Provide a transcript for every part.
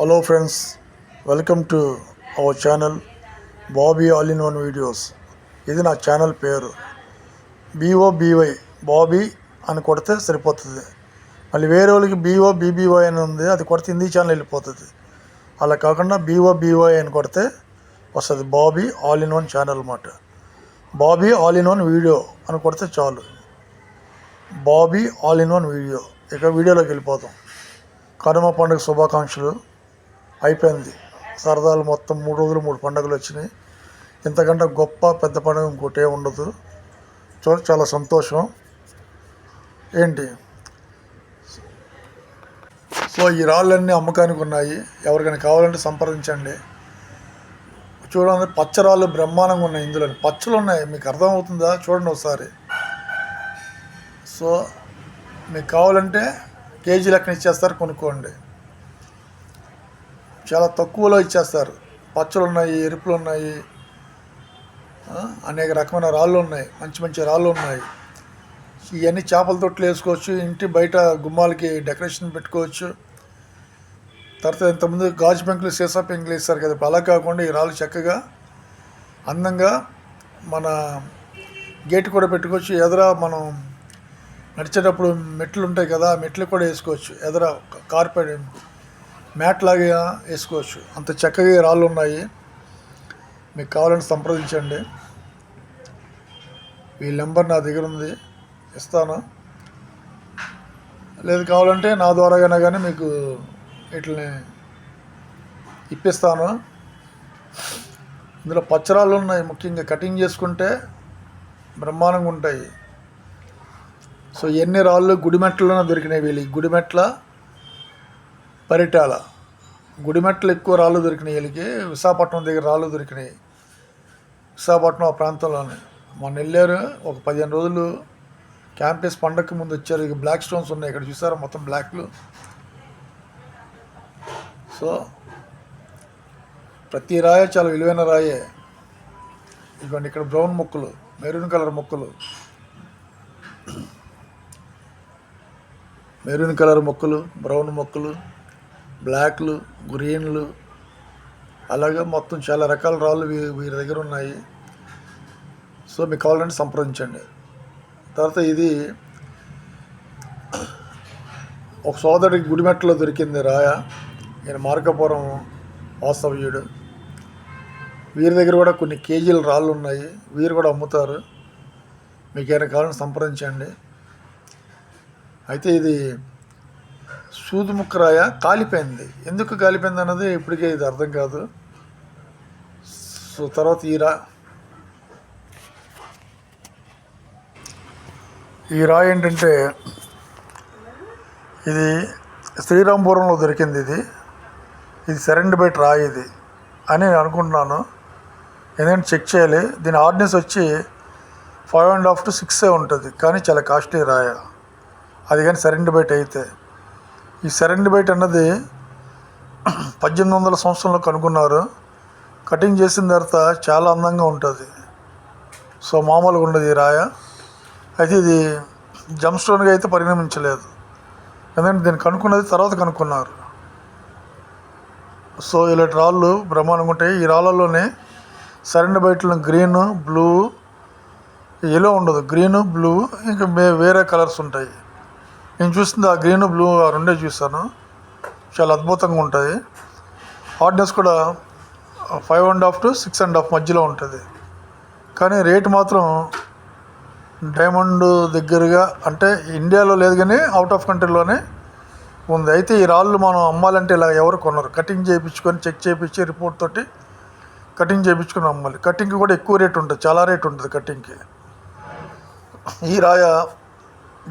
Hello friends welcome to our channel Bobby all in one videos ఇది నా channel పేరు. బీఓబీవై బాబీ అని కొడితే సరిపోతుంది. మళ్ళీ వేరే వాళ్ళకి బీఓ బీబీవై అని ఉంది అది కొడితే హిందీ ఛానల్ వెళ్ళిపోతుంది. అలా కాకుండా బీఓబీవై అని కొడితే వస్తుంది Bobby all in one channel అన్నమాట. Bobby all in one video అని కొడితే చాలు. Bobby all in one video ఇక వీడియోలోకి వెళ్ళిపోతాం కనుమ పండుగ శుభాకాంక్షలు. అయిపోయింది. సరదాలు మొత్తం మూడు రోజులు మూడు పండుగలు వచ్చినాయి. ఇంతకంటే గొప్ప పెద్ద పండుగ ఇంకోటే ఉండదు. చూ చాలా సంతోషం. ఏంటి? సో ఈ రాళ్ళన్నీ అమ్మకానికి ఉన్నాయి. ఎవరికైనా కావాలంటే సంప్రదించండి. చూడండి పచ్చరాళ్ళు బ్రహ్మాండంగా ఉన్నాయి ఇందులో. పచ్చలు ఉన్నాయి. మీకు అర్థమవుతుందా? చూడండి ఒకసారి. సో మీకు కావాలంటే కేజీ లెక్కన ఇచ్చేస్తారు కొనుక్కోండి. చాలా తక్కువలో ఇచ్చేస్తారు. పచ్చలు ఉన్నాయి ఎరుపులు ఉన్నాయి అనేక రకమైన రాళ్ళు ఉన్నాయి మంచి మంచి రాళ్ళు ఉన్నాయి ఇవన్నీ చేపల తొట్లు వేసుకోవచ్చు ఇంటి బయట గుమ్మాలకి డెకరేషన్ పెట్టుకోవచ్చు. తర్వాత ఇంతకుముందు గాజు పెంకులు సీసా పెంకులు వేస్తారు కదా అలా కాకుండా ఈ రాళ్ళు చక్కగా అందంగా మన గేట్ కూడా పెట్టుకోవచ్చు. ఎదరా మనం నడిచేటప్పుడు మెట్లు ఉంటాయి కదా మెట్లు కూడా వేసుకోవచ్చు. ఎదరా కార్పెట్ మ్యాట్ లాగా వేసుకోవచ్చు. అంత చక్కగా రాళ్ళు ఉన్నాయి. మీకు కావాలంటే సంప్రదించండి. ఈ నెంబర్ నా దగ్గర ఉంది. ఇస్తాను. లేదు కావాలంటే నా ద్వారాగానే కానీ మీకు వీటిని ఇప్పిస్తాను. ఇందులో పచ్చరాళ్ళు ఉన్నాయి ముఖ్యంగా. కటింగ్ చేసుకుంటే బ్రహ్మాండంగా ఉంటాయి. సో ఎన్ని రాళ్ళు గుడిమెట్లలోనే దొరికినాయి వీళ్ళు గుడిమెట్ల పరిటాల. గుడిమెట్లు ఎక్కువ రాళ్ళు దొరికినాయి వీళ్ళకి. విశాఖపట్నం దగ్గర రాళ్ళు దొరికినాయి. విశాఖపట్నం ఆ ప్రాంతంలోనే. మొన్న వెళ్ళారు. ఒక పదిహేను రోజులు క్యాంపస్ పండగకి ముందు వచ్చారు. ఇక బ్లాక్ స్టోన్స్ ఉన్నాయి. ఇక్కడ చూసారా? మొత్తం బ్లాక్లు. సో ప్రతి రాయ చాలా విలువైన రాయే. ఇదిగోండి ఇక్కడ బ్రౌన్ ముక్కలు మెరూన్ కలర్ ముక్కలు. మెరూన్ కలర్ మొక్కలు బ్రౌన్ మొక్కలు. బ్లాక్లు గ్రీన్లు అలాగే మొత్తం చాలా రకాల రాళ్ళు వీ- వీరి దగ్గర ఉన్నాయి. సో మీకు కావాలంటే సంప్రదించండి. తర్వాత ఇది ఒక సోదరుడికి గుడిమెట్టలో దొరికింది రాయ. ఈయన మార్కపురం వాస్తవ్యుడు. వీరి దగ్గర కూడా కొన్ని కేజీల రాళ్ళు ఉన్నాయి. వీరు కూడా అమ్ముతారు. మీకు ఏమైనా కావాలని సంప్రదించండి. అయితే ఇది సూదు ముక్కరాయ కాలిపోయింది. ఎందుకు కాలిపోయింది అన్నది ఇప్పటికే ఇది అర్థం కాదు. సో తర్వాత ఈ రా ఈ రాయి ఏంటంటే ఇది శ్రీరాంపురంలో దొరికింది ఇది. ఇది సరెండ్ బయట రాయి ఇది అని నేను అనుకుంటున్నాను. ఎందుకంటే చెక్ చేయాలి. దీని ఆర్డినెన్స్ వచ్చి ఫైవ్ అండ్ హాఫ్ టు సిక్సే ఉంటుంది. కానీ చాలా కాస్ట్లీ రాయ. అది కానీ సరెండ్ బయట అయితే ఈ సరెండ్ బైట్ అన్నది పద్దెనిమిది వందల సంవత్సరంలో కనుక్కున్నారు. కటింగ్ చేసిన తర్వాత చాలా అందంగా ఉంటుంది. సో మామూలుగా ఉండదు ఈ రాయ. అయితే ఇది జమ్ స్టోన్గా అయితే పరిణమించలేదు. ఎందుకంటే దీన్ని కనుక్కున్నది తర్వాత కనుక్కున్నారు. సో ఇలాంటి రాళ్ళు బ్రహ్మాండంగా ఉంటాయి. ఈ రాళ్ళలోనే సరెండ్ బయటలో గ్రీన్ బ్లూ ఎల్లో ఉండదు. గ్రీన్ బ్లూ ఇంకా మే- వేరే కలర్స్ ఉంటాయి. నేను చూసింది ఆ గ్రీన్ బ్లూ ఆ రెండే చూసాను చాలా అద్భుతంగా ఉంటుంది. హార్డ్నెస్ కూడా five and half to six and half మధ్యలో ఉంటుంది. కానీ రేట్ మాత్రం డైమండ్ దగ్గరగా అంటే ఇండియాలో లేదు కానీ అవుట్ ఆఫ్ కంట్రీలోనే ఉంది. అయితే ఈ రాళ్ళు మనం అమ్మాలంటే ఇలా ఎవరు కొనరు. కటింగ్ చేయించుకొని చెక్ చేయించి రిపోర్ట్ తోటి కటింగ్ చేయించుకొని అమ్మాలి. కటింగ్కి కూడా ఎక్కువ రేట్ ఉంటుంది. చాలా రేట్ ఉంటుంది కటింగ్కి ఈ రాయ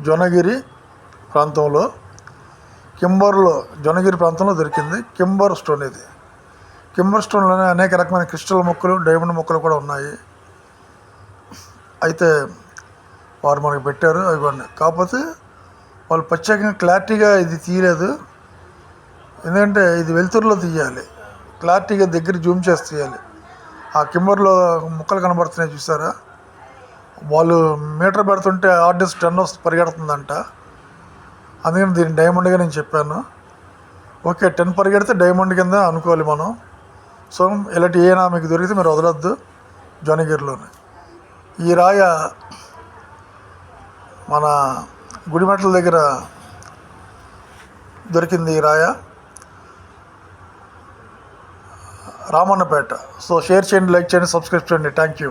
జొనగిరి ప్రాంతంలో కింబర్లో జొనగిరి ప్రాంతంలో దొరికింది కింబర్ స్టోన్ ఇది. కింబర్ స్టోన్లోనే అనేక రకమైన క్రిస్టల్ మొక్కలు డైమండ్ మొక్కలు కూడా ఉన్నాయి. అయితే వారు మనకి పెట్టారు ఇవన్నీ కాకపోతే వాళ్ళు ప్రత్యేకంగా క్లారిటీగా ఇది తీయలేదు. ఎందుకంటే ఇది వెలుతురులో తీయాలి. క్లారిటీగా దగ్గర జూమ్ చేసి తీయాలి. ఆ కింబర్లో ముక్కలు కనబడుతున్నాయి చూసారా? వాళ్ళు మీటర్ పెడుతుంటే ఆర్డర్స్ టెన్ వస్తుంది పరిగెడుతుందంట. అందుకని దీన్ని డైమండ్గా నేను చెప్పాను. ఓకే టెన్ పరిగెడితే డైమండ్ కింద అనుకోవాలి మనం. సో ఇలాంటి ఏనా మీకు దొరికితే మీరు వదలొద్దు జొనగిరిలోని ఈ రాయ మన గుడిమెట్ల దగ్గర దొరికింది ఈ రాయ. రామన్నపేట. సో షేర్ చేయండి లైక్ చేయండి సబ్స్క్రైబ్ చేయండి. Thank you